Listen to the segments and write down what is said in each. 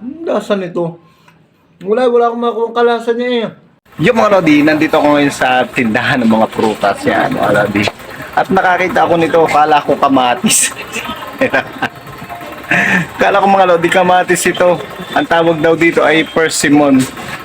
Lasa nito. Wala, wala akong makuha kalasa niya eh. Yung mga Lodi, nandito ako ngayon sa tindahan ng mga prutas yan, mga Lodi. At nakakita ako nito, kala ko kamatis. kala ko mga Lodi, kamatis ito. Ang tawag daw dito ay persimmon.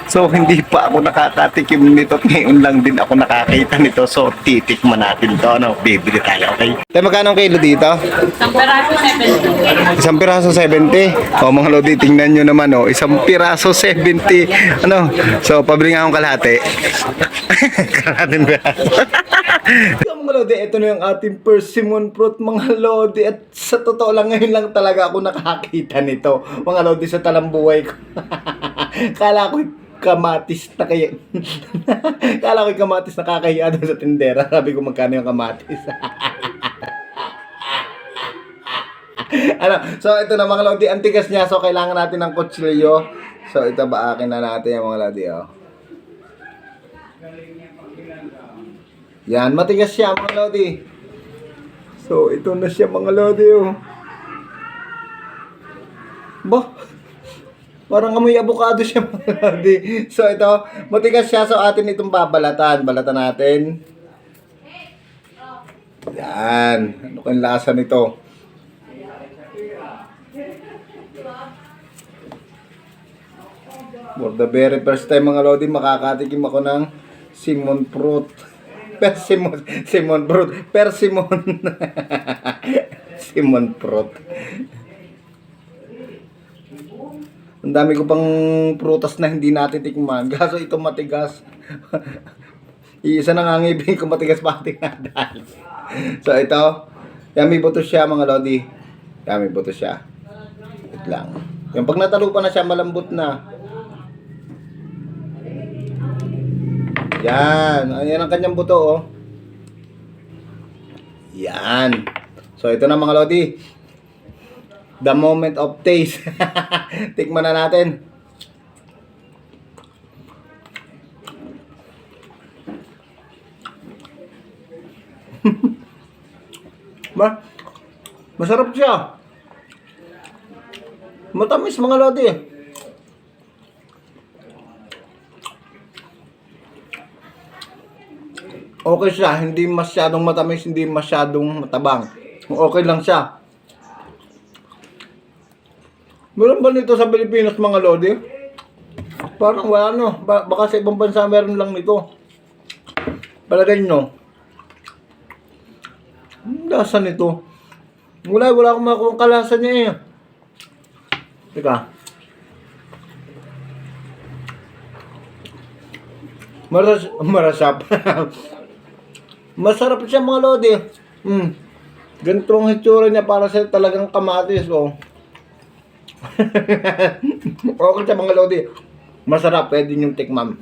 So, hindi pa ako nakakatikim nito. Ngayon lang din ako nakakita nito. So, titikman natin to. Ano, bibili tayo, okay? Tayo, magkano ang kilo dito? Isang peraso, 70. Isang piraso 70. O mga lodi, tingnan nyo naman o. Isang piraso 70. Ano? So, pabili nga akong kalahati. Kalahating piraso. Yung mga lodi, ito na yung ating persimmon fruit mga lodi. At sa totoo lang, ngayon lang talaga ako nakakita nito. Mga lodi sa talambuhay ko. Kala ko kamatis na kaya. Kala ko kamatis na kakahiya doon sa tindera. Sabi ko magkano yung kamatis. ano, so ito na mga lodi, ang tigas niya. So kailangan natin ng kutsilyo. So ito ba akin na natin yung mga lodi, oh. Yan, matigas siya mga lodi. So, ito na siya mga lodi, oh. Ba? Parang amoy avocado siya mga. So, ito, matigas siya. So, atin itong babalatan. Balatan natin. Yan. Ano kang lasa nito? For the very first time mga lodi, makakatikim ako ng Simon Fruit. Persimon. Simon Fruit. Persimon. Simon Fruit. Ang dami ko pang prutas na hindi natitikman. Kaso ito matigas. Iisa na nga ko matigas pa ating. So ito, yummy buto siya mga lodi. Yummy buto siya. Wait lang. Yung pag natalupan na siya, malambot na. Yan. Ayan ang kanyang buto, oh. Yan. So, ito na mga lodi. The moment of taste. Tikman na natin. ba? Masarap siya. Matamis mga lodi. okay siya. Hindi masyadong matamis, hindi masyadong matabang. Okay lang siya. Meron ba nito sa Pilipinas mga lodi? Parang wala no. Ba- baka sa ibang bansa meron lang nito. Palagay nyo. Lasa nito. Wala, wala akong makuha kalasa niya eh. Teka. Maras marasap. Masarap siya mga lodi. Hmm. Ganito ang hitsura niya para sa talagang kamatis oh. okay siya mga lodi. Masarap, pwede niyong tikman.